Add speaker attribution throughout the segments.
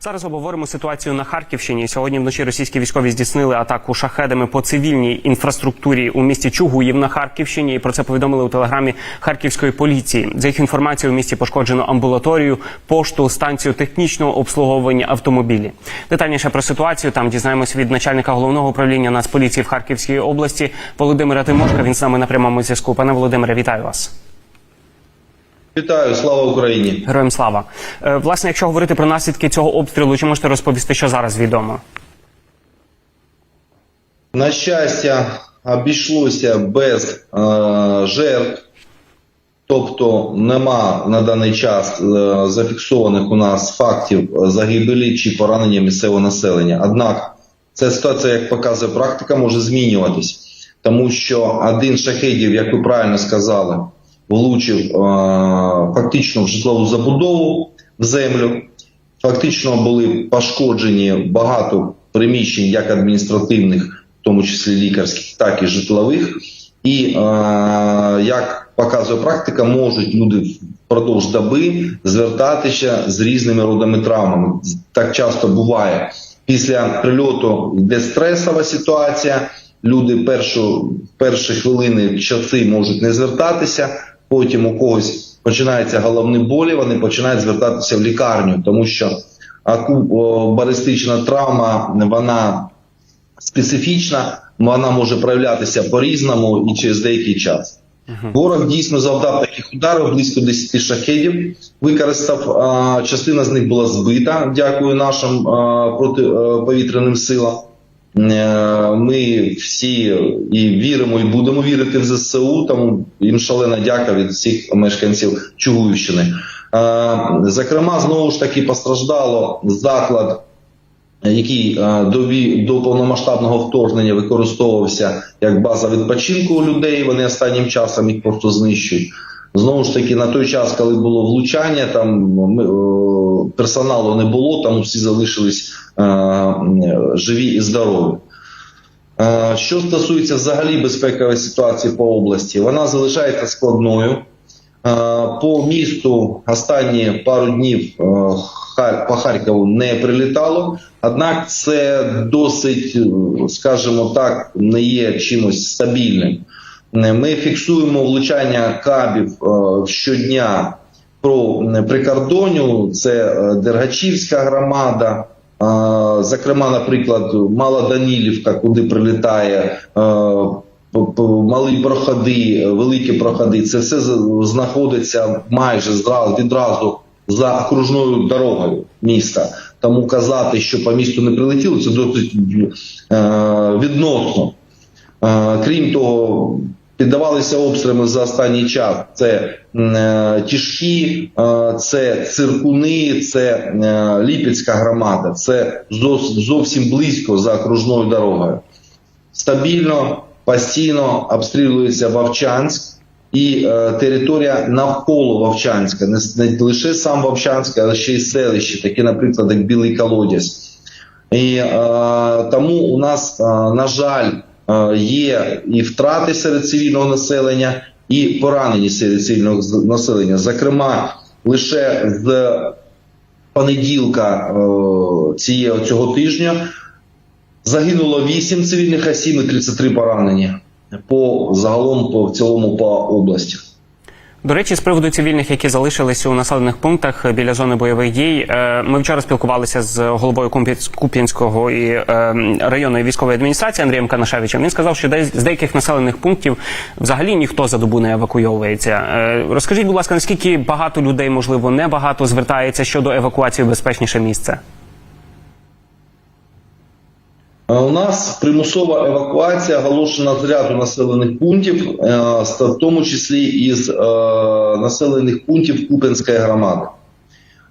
Speaker 1: Зараз обговоримо ситуацію на Харківщині. Сьогодні вночі російські військові здійснили атаку шахедами по цивільній інфраструктурі у місті Чугуїв на Харківщині. І про це повідомили у телеграмі Харківської поліції. За їх інформацією, у місті пошкоджено амбулаторію, пошту, станцію технічного обслуговування автомобілі. Детальніше про ситуацію там дізнаємось від начальника головного управління Нацполіції в Харківській області Володимира Тимошка. Він з нами на прямому зв'язку. Пане Володимире, вітаю вас.
Speaker 2: Вітаю, слава Україні.
Speaker 1: Героям слава. Е, Власне, якщо говорити про наслідки цього обстрілу, чи можете розповісти, що зараз відомо?
Speaker 2: На щастя, обійшлося без е, жертв, тобто нема на даний час е, зафіксованих у нас фактів загибелі чи поранення місцевого населення. Однак ця ситуація, як показує практика, може змінюватись, тому що один шахедів, як ви правильно сказали, влучив е, фактично в житлову забудову в землю. Фактично були пошкоджені багато приміщень, як адміністративних, в тому числі лікарських, так і житлових. І е, як показує практика, можуть люди впродовж доби звертатися з різними родами травмами. Так часто буває. Після прильоту йде стресова ситуація. Люди першу, перші хвилини часи можуть не звертатися. Потім у когось починаються головні болі, вони починають звертатися в лікарню, тому що аку- балістична травма вона специфічна, вона може проявлятися по-різному і через деякий час. Ворог дійсно завдав таких ударів близько 10 шахедів. Використав частина з них була збита. Дякую нашим протиповітряним силам. Е, Ми всі і віримо, і будемо вірити в ЗСУ. Тому їм шалена дяка від всіх мешканців Чугуївщини. Е, Зокрема, знову ж таки постраждало заклад який е, до повномасштабного вторгнення використовувався як база відпочинку у людей. Вони останнім часом їх просто знищують. Знову ж таки, на той час, коли було влучання, там ми, е, персоналу не було, там всі залишились е, е, живі і здорові. Е, Що стосується взагалі безпекової ситуації по області, вона залишається складною. По місту останні пару днів по Харкову не прилітало, однак це досить, скажімо так, не є чимось стабільним. Е, Ми фіксуємо влучання кабів е, щодня про е, прикордоню, це Дергачівська громада. Зокрема, наприклад, Мала Данілівка, куди прилітає малі проходи, великі проходи. Це все знаходиться майже відразу за окружною дорогою міста. Тому казати, що по місту не прилетіло, це досить відносно. Крім того, піддавалися обстріли за останній час. Це е, тяжкі, е, це циркуни, це е, Ліпецька громада, це зос- зовсім близько за окружною дорогою. Стабільно, постійно обстрілюється Вовчанськ і е, територія навколо Вовчанська, не, не лише сам Вовчанськ, але ще й селища, такі, наприклад, як Білий Колодязь. І е, тому у нас, е, на жаль, є і втрати серед цивільного населення, і поранені серед цивільного населення. Зокрема, лише з понеділка цієї цього тижня загинуло 8 цивільних осіб і 33 поранені по загалом по цілому по області.
Speaker 1: До речі, з приводу цивільних, які залишилися у населених пунктах біля зони бойових дій, е, ми вчора спілкувалися з головою Куп'янськ- Куп'янського і е, районної військової адміністрації Андрієм Канашевичем. Він сказав, що з деяких населених пунктів взагалі ніхто за добу не евакуйовується. Е, Розкажіть, будь ласка, наскільки багато людей, можливо, небагато звертається щодо евакуації в безпечніше місце?
Speaker 2: У нас примусова евакуація оголошена з ряду населених пунктів, е, в тому числі із е, населених пунктів Купенської громади.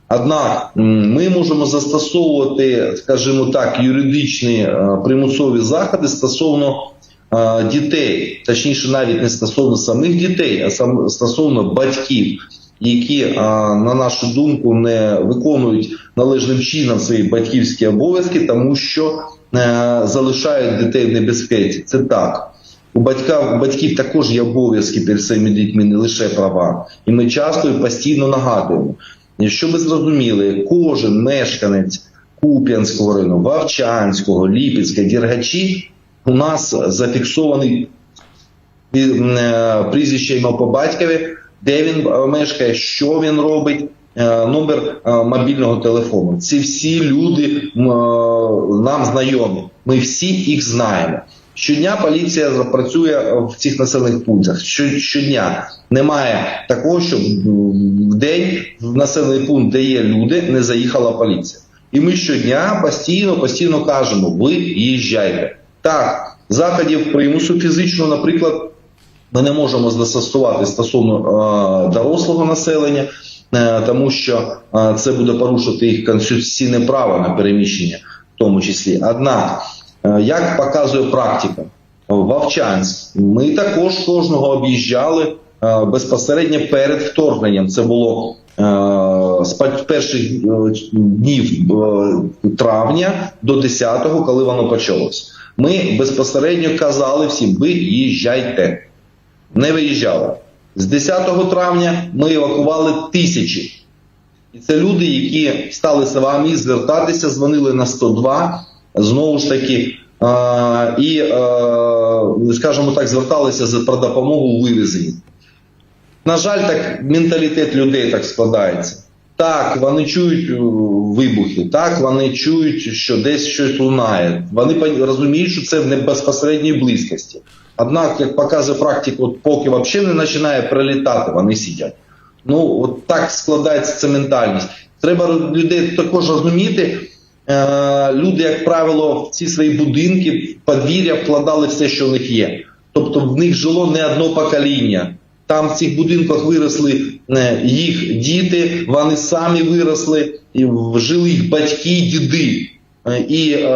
Speaker 2: Однак ми можемо застосовувати, скажімо так, юридичні е, примусові заходи стосовно дітей, точніше, навіть не стосовно самих дітей, а стосовно батьків, які, на нашу думку, не виконують належним чином свої батьківські обов'язки, тому що залишають дітей в небезпеці. Це так. У батька, у батьків також є обов'язки перед своїми дітьми, не лише права. І ми часто і постійно нагадуємо. Щоб ви зрозуміли, кожен мешканець Куп'янського району, Вовчанського, Ліпецька, Дергачі у нас зафіксований е, прізвище ім'я по батькові, де він е, мешкає, що він робить, е, номер е, мобільного телефону. Ці всі люди е, нам знайомі. Ми всі їх знаємо. Щодня поліція працює в цих населених пунктах. Щодня немає такого, щоб в день в населений пункт, де є люди, не заїхала поліція. І ми щодня постійно, постійно кажемо: ви їжджайте. Так, заходів примусу фізичного, наприклад, ми не можемо застосувати стосовно е, дорослого населення, е, тому що е, це буде порушувати їх конституційне право на переміщення, в тому числі. Однак, е, як показує практика, Вовчанськ, ми також кожного об'їжджали е, безпосередньо перед вторгненням. Це було е, з перших е, днів е, травня до 10-го, коли воно почалось. Ми безпосередньо казали всім: ви їжджайте не виїжджали. З 10 травня ми евакували тисячі. І це люди, які стали самі звертатися, дзвонили на 102, знову ж таки, і, скажімо так, зверталися за про допомогу у вивезенні. На жаль, так менталітет людей так складається. Так, вони чують е, вибухи, так, вони чують, що десь щось лунає. Вони розуміють, що це в небезпосередній близькості. Однак, як показує практика, от поки взагалі не починає прилітати, вони сидять. Ну, от так складається ця ментальність. Треба людей також розуміти. Е, люди, як правило, в ці свої будинки, подвір'я вкладали все, що в них є. Тобто в них жило не одно покоління. Там в цих будинках виросли е, їх діти, вони самі виросли, і жили їх батьки, діди. Е, І е,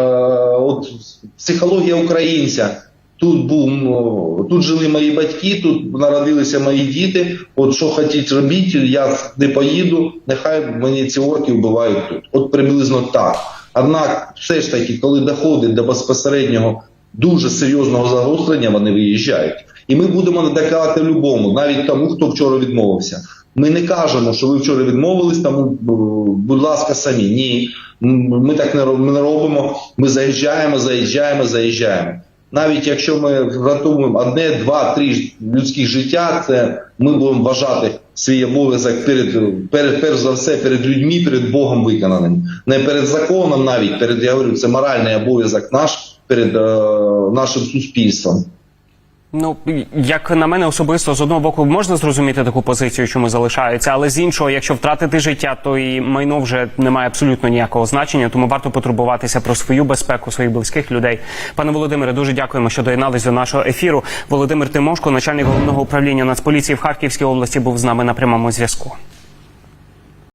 Speaker 2: от психологія українця. Тут був тут жили мої батьки, тут народилися мої діти. От що хотіть робіть, я не поїду. Нехай мені ці орки вбивають тут. От приблизно так. Однак, все ж таки, коли доходить до безпосереднього дуже серйозного загострення, вони виїжджають. І ми будемо надакати любому, навіть тому, хто вчора відмовився. Ми не кажемо, що ви вчора відмовились, тому, будь ласка, самі. Ні, ми так не робимо. Ми заїжджаємо, заїжджаємо, заїжджаємо. Навіть якщо ми врятуємо одне, два, три людських життя, це ми будемо вважати свій обов'язок перед, перед перш за все перед людьми, перед Богом виконаним. Не перед законом, навіть перед я говорю, це моральний обов'язок наш перед е, нашим суспільством.
Speaker 1: Ну як на мене особисто з одного боку можна зрозуміти таку позицію, чому залишаються, але з іншого, якщо втратити життя, то і майно вже не має абсолютно ніякого значення. Тому варто потурбуватися про свою безпеку, своїх близьких людей. Пане Володимире, дуже дякуємо, що доєднались до нашого ефіру. Володимир Тимошко, начальник головного управління Нацполіції в Харківській області, був з нами на прямому зв'язку.